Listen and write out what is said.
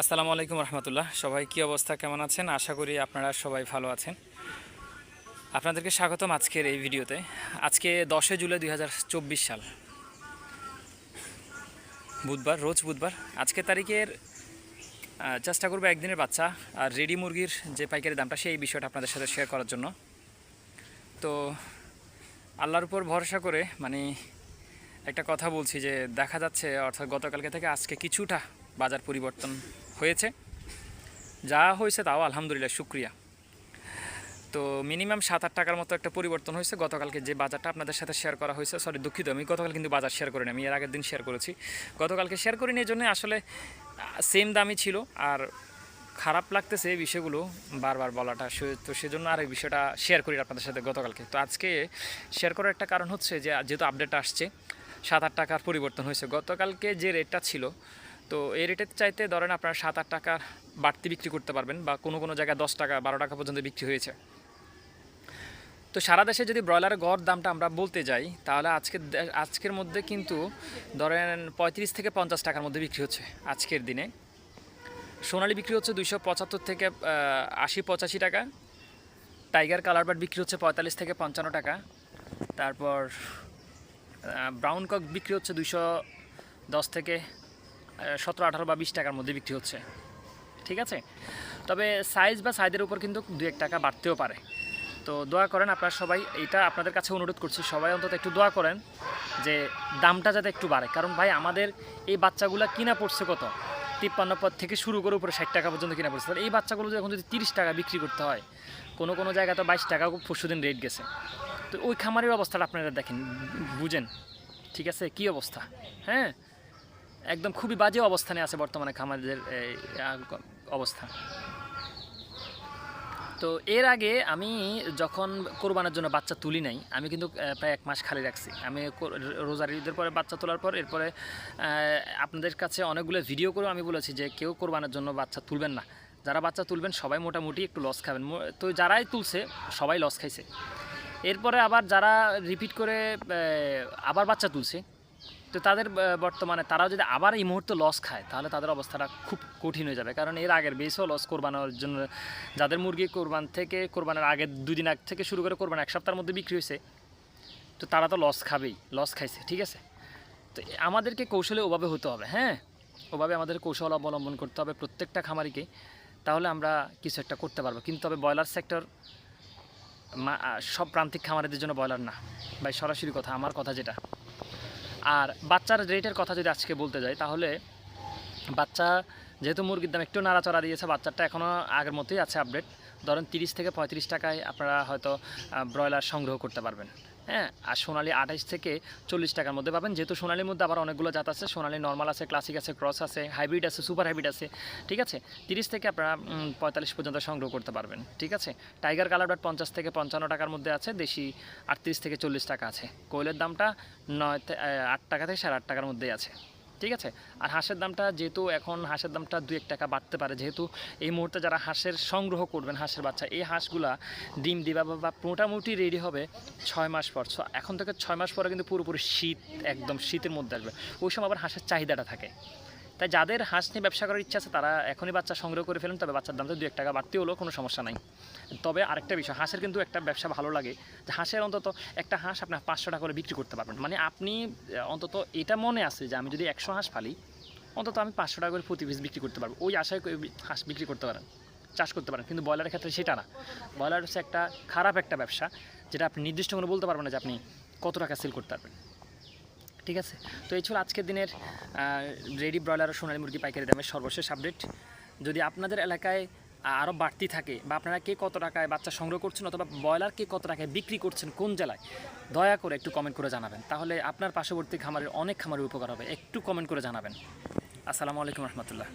আসসালামু আলাইকুম রহমতুল্লাহ। সবাই কি অবস্থা, কেমন আছেন? আশা করি আপনারা সবাই ভালো আছেন। আপনাদেরকে স্বাগতম আজকের এই ভিডিওতে। আজকে দশই জুলাই দু হাজার চব্বিশ সাল। বুধবার, রোজ বুধবার। আজকের তারিখের চেষ্টা করব একদিনের বাচ্চা আর রেডি মুরগির যে পাইকারি দামটা, সেই বিষয়টা আপনাদের সাথে শেয়ার করার জন্য। তো আল্লাহর উপর ভরসা করে মানে একটা কথা বলছি যে দেখা যাচ্ছে, অর্থাৎ গতকালকে থেকে আজকে কিছুটা বাজার পরিবর্তন হয়েছে। যা হয়েছে তাও আলহামদুলিল্লাহ শুক্রিয়া। তো মিনিমাম সাত আট টাকার মতো একটা পরিবর্তন হয়েছে। গতকালকে যে বাজারটা আপনাদের সাথে শেয়ার করা হয়েছে সরি দুঃখিত, আমি গতকাল কিন্তু বাজার শেয়ার করিনি, আমি এর আগের দিন শেয়ার করেছি। গতকালকে শেয়ার করিনি এই জন্য আসলে সেম দামই ছিল। আর খারাপ লাগতেছে এই বিষয়গুলো, বারবার বলাটা। তো সেজন্য আর এই বিষয়টা শেয়ার করি আপনাদের সাথে গতকালকে। তো আজকে শেয়ার করার একটা কারণ হচ্ছে যে, যেহেতু আপডেট আসছে, সাত আট টাকার পরিবর্তন হয়েছে। গতকালকে যে রেটটা ছিল তো এই রেটের চাইতে ধরেন আপনারা সাত, আট টাকা বাড়তি বিক্রি করতে পারবেন বা কোনো কোনো জায়গায় দশ টাকা, বারো টাকা পর্যন্ত বিক্রি হয়েছে। তো সারা দেশে যদি ব্রয়লারের গড় দামটা আমরা বলতে যাই, তাহলে আজকের আজকের মধ্যে কিন্তু ধরেন পঁয়ত্রিশ থেকে পঞ্চাশ টাকার মধ্যে বিক্রি হচ্ছে আজকের দিনে। সোনালি বিক্রি হচ্ছে দুইশো পঁচাত্তর থেকে আশি পঁচাশি টাকা। টাইগার কালার বার্ড বিক্রি হচ্ছে পঁয়তাল্লিশ থেকে পঞ্চান্ন টাকা। তারপর ব্রাউন কক বিক্রি হচ্ছে দুইশো দশ থেকে সতেরো, আঠারো বা বিশ টাকার মধ্যে বিক্রি হচ্ছে। ঠিক আছে? তবে সাইজ বা সাইজের উপর কিন্তু দু এক টাকা বাড়তেও পারে। তো দোয়া করেন আপনারা সবাই এটা আপনাদের কাছে অনুরোধ করছি, সবাই অন্তত একটু দোয়া করেন যে দামটা যাতে একটু বাড়ে। কারণ ভাই, আমাদের এই বাচ্চাগুলো কিনা পড়ছে কত? তিপ্পান্ন পদ থেকে শুরু করে উপরে ষাট টাকা পর্যন্ত কিনা পড়ছে। এই বাচ্চাগুলো এখন যদি তিরিশ টাকা বিক্রি করতে হয়, কোনো কোনো জায়গায় তো বাইশ টাকা পরশু দিন রেট গেছে। তো ওই খামারের অবস্থাটা আপনারা দেখেন, বুঝেন। ঠিক আছে? কি অবস্থা? হ্যাঁ? একদম খুবই বাজে অবস্থানে আছে বর্তমানে খামারদের অবস্থা। তো এর আগে আমি যখন কোরবানের জন্য বাচ্চা তুলি নাই, আমি কিন্তু প্রায় এক মাস খালি রাখছি। আমি রোজার ঈদের পরে বাচ্চা তোলার পর, এরপরে আপনাদের কাছে অনেকগুলো ভিডিও করেও আমি বলেছি যে কেউ কোরবানের জন্য বাচ্চা তুলবেন না। যারা বাচ্চা তুলবেন, সবাই মোটামুটি একটু লস খাবেন। তো যারাই তুলছে, সবাই লস খাইছে। এরপরে আবার যারা রিপিট করে আবার বাচ্চা তুলছে তো তাদের বর্তমানে তারাও যদি আবার এই মুহূর্তে লস খায়, তাহলে তাদের অবস্থাটা খুব কঠিন হয়ে যাবে। কারণ এর আগের বেশও লস কোরবানোর জন্য যাদের মুরগি কোরবান থেকে, কোরবানের আগের দুদিন আগ থেকে শুরু করে কোরবান এক সপ্তাহের মধ্যে বিক্রি হয়েছে, তো তারা তো লস খাবেই লস খাইছে, ঠিক আছে? তো আমাদেরকে কৌশলে ওভাবে হতে হবে হ্যাঁ? ওভাবে আমাদের কৌশল অবলম্বন করতে হবে প্রত্যেকটা খামারিকে, তাহলে আমরা কিছু একটা করতে পারব। কিন্তু তবে ব্রয়লার সেক্টর সব প্রান্তিক খামারিদের জন্য ব্রয়লার না। ভাই, সরাসরি কথা, আমার কথা যেটা। আর বাচ্চার রেটের কথা যদি আজকে বলতে যাই, তাহলে বাচ্চা যেহেতু মুরগির দাম একটু নাড়াচড়া দিয়েছে, বাচ্চাটা এখনও আগের মতোই আছে আপডেট ধরেন তিরিশ থেকে পঁয়ত্রিশ টাকায় আপনারা হয়তো ব্রয়লার সংগ্রহ করতে পারবেন। হ্যাঁ আর সোনালি আঠাইশ থেকে চল্লিশ টাকার মধ্যে পাবেন। যেহেতু সোনালির মধ্যে আবার অনেকগুলো জাত আছে, সোনালি নর্মাল আছে ক্লাসিক আছে ক্রস আছে হাইব্রিড আছে সুপার হাইব্রিড আছে, ঠিক আছে? তিরিশ থেকে আপনারা পঁয়তাল্লিশ পর্যন্ত সংগ্রহ করতে পারবেন, ঠিক আছে? টাইগার কালার ডট পঞ্চাশ থেকে পঞ্চান্ন টাকার মধ্যে আছে, দেশি আটত্রিশ থেকে চল্লিশ টাকা আছে। কোয়েলের দামটা নয় আট টাকা থেকে সাড়ে আট টাকার মধ্যেই আছে। ঠিক আছে? আর হাঁসের দামটা যেহেতু এখন হাঁসের দামটা দু এক টাকা বাড়তে পারে, যেহেতু এই মুহূর্তে যারা হাঁসের সংগ্রহ করবেন, হাঁসের বাচ্চা, এই হাঁসগুলা ডিম দিবা বা- মোটামুটি রেডি হবে ছয় মাস পর। এখন থেকে ছয় মাস পরে কিন্তু পুরোপুরি শীত, একদম শীতের মধ্যে আসবে। ওই সময় আবার হাঁসের চাহিদাটা থাকে। তাই যাদের হাঁস নিয়ে ব্যবসা করার ইচ্ছা আছে, তারা এখনই বাচ্চা সংগ্রহ করে ফেলেন, তবে বাচ্চার দামটা দু এক টাকা বাড়তি হলেও কোনো সমস্যা নাই। তবে আরেকটা বিষয়, হাঁসের কিন্তু একটা ব্যবসা ভালো লাগে। যে হাঁসের অন্তত একটা হাঁস আপনি পাঁচশো টাকা করে বিক্রি করতে পারবেন। মানে আপনি অন্তত এটা মনে আছে যে আমি যদি একশো হাঁস ফালি, অন্তত আমি পাঁচশো টাকা করে প্রতি পিস বিক্রি করতে পারব। ওই আশায় হাঁস বিক্রি করতে পারেন, চাষ করতে পারেন। কিন্তু ব্রয়লারের ক্ষেত্রে সেটা না। ব্রয়লার হচ্ছে একটা খারাপ একটা ব্যবসা, যেটা আপনি নির্দিষ্ট করে বলতে পারবেন না যে আপনি কত টাকা সেল করতে পারবেন। ঠিক আছে? তো এই ছিল আজকের দিনের রেডি ব্রয়লার ও সোনালী মুরগি পাইকারি দামের সর্বশেষ আপডেট যদি আপনাদের এলাকায় আরও বাড়তি থাকে বা আপনারা কে কত টাকায় বাচ্চা সংগ্রহ করছেন অথবা ব্রয়লার কে কত টাকায় বিক্রি করছেন কোন জেলায়, দয়া করে একটু কমেন্ট করে জানাবেন। তাহলে আপনার পার্শ্ববর্তী খামারের অনেক খামারের উপকার হবে। একটু কমেন্ট করে জানাবেন। আসসালামু আলাইকুম রহমতুল্লাহ।